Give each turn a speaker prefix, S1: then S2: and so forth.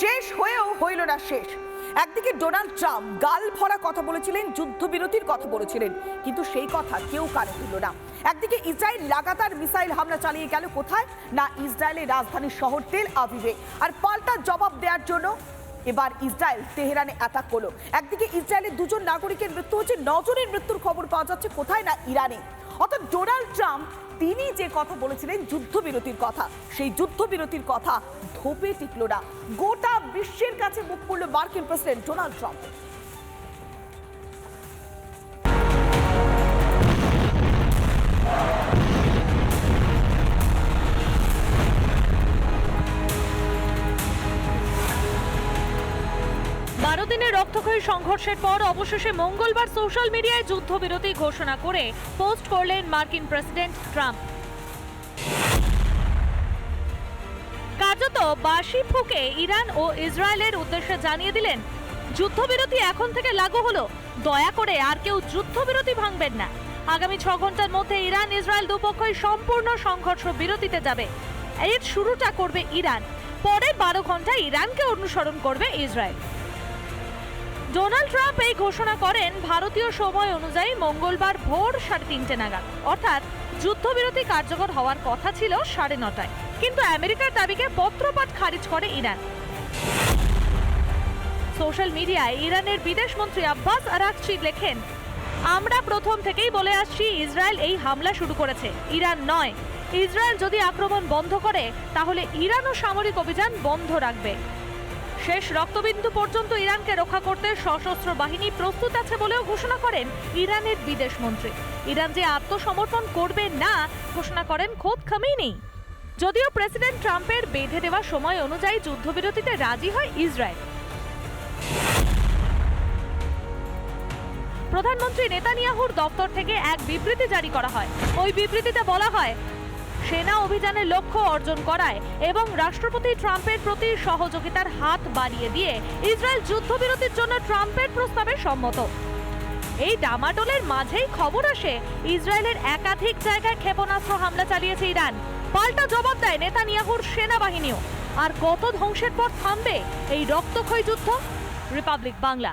S1: শেষ হয়েও হইল না শেষ। একদিকে ডোনাল্ড ট্রাম্প গাল ভরা কথা বলেছিলেন, যুদ্ধবিরতির কথা বলেছিলেন, কিন্তু সেই কথা কেউ কানে তুলল না। একদিকে ইসরায়েল লাগাতার মিসাইল হামলা চালিয়ে গেল কোথায়? না, ইসরায়েলের রাজধানী শহর তেল আবিবে। আর পাল্টা জবাব দেওয়ার জন্য এবার ইসরায়েল তেহরানে অ্যাটাক করল। একদিকে ইসরায়েলের দুজন নাগরিকের মৃত্যু হচ্ছে নজনের মৃত্যুর খবর পাওয়া যাচ্ছে কোথায় না ইরানে। অর্থাৎ ডোনাল্ড ট্রাম্প তিনি যে কথা বলেছিলেন যুদ্ধবিরতির কথা, সেই যুদ্ধবিরতির কথা ধোপে টিকলো না। গোটা বিশ্বের কাছে মুখ করল মার্কিন প্রেসিডেন্ট ডোনাল্ড ট্রাম্প।
S2: বারো দিনের রক্তক্ষয়ী সংঘর্ষের পর অবশেষে মঙ্গলবার সোশ্যাল মিডিয়ায় যুদ্ধবিরতি ঘোষণা করে পোস্ট করলেন মার্কিন প্রেসিডেন্ট ট্রাম্প। কার্যত বাসি ফুকে ইরান ও ইসরায়েলের উদ্দেশ্যে জানিয়ে দিলেন, যুদ্ধবিরতি এখন থেকে লাগু হলো। দয়া করে আর কেউ যুদ্ধবিরতি ভাঙবেন না। আগামী ছ ঘণ্টার মধ্যে ইরান ইসরায়েল দুপক্ষই সম্পূর্ণ সংঘর্ষ বিরতিতে যাবে। এর শুরুটা করবে ইরান। পরের বারো ঘন্টায় ইরানকে অনুসরণ করবে ইসরায়েল। ডোনাল্ড ট্রাম্প এই ঘোষণা করেন, ভারতীয় সময় অনুযায়ী মঙ্গলবার ভোর সাড়ে তিনটে নাগাদ। অর্থাৎ যুদ্ধবিরতি কার্যকর হওয়ার কথা ছিল সাড়ে নটায়। কিন্তু আমেরিকার দাবিকে পত্রপাঠ খারিজ করে ইরান। সোশ্যাল মিডিয়ায় ইরানের বিদেশমন্ত্রী আব্বাস আরাকচি লেখেন, আমরা প্রথম থেকেই বলে আসছি, ইসরায়েল এই হামলা শুরু করেছে। ইরান নয়। ইসরায়েল যদি আক্রমণ বন্ধ করে, তাহলে ইরানও সামরিক অভিযান বন্ধ রাখবে। শেষ রক্তবিন্দু পর্যন্ত ইরানকে রক্ষা করতে সশস্ত্র বাহিনী প্রস্তুত আছে বলেও ঘোষণা করেন ইরানের বিদেশমন্ত্রী ইরান যে আত্মসমর্পণ করবে না, ঘোষণা করেন খোদ খামেনি। যদিও প্রেসিডেন্ট ট্রাম্পের বেঁধে দেওয়া সময় অনুযায়ী যুদ্ধবিরতিতে রাজি হয় ইসরায়েল। প্রধানমন্ত্রী নেতানিয়াহুর দপ্তর থেকে এক বিবৃতি জারি করা হয়। ওই বিবৃতিতে বলা হয় সেনা অভিযানের লক্ষ্য অর্জন করায় এবং রাষ্ট্রপতি ট্রাম্পের প্রতি সহযোগিতার হাত বাড়িয়ে দিয়ে ইসরায়েল যুদ্ধবিরতির জন্য ট্রাম্পের প্রস্তাবে সম্মত। এই ডামাডোলের মাঝেই খবর আসে, ইসরায়েলের একাধিক জায়গায় ক্ষেপণাস্ত্র হামলা চালিয়েছে ইরান। পাল্টা জবাব দেয় নেতানিয়াহুর সেনাবাহিনীও। আর কত ধ্বংসের পর থামবে এই রক্তক্ষয়ী যুদ্ধ? রিপাবলিক বাংলা।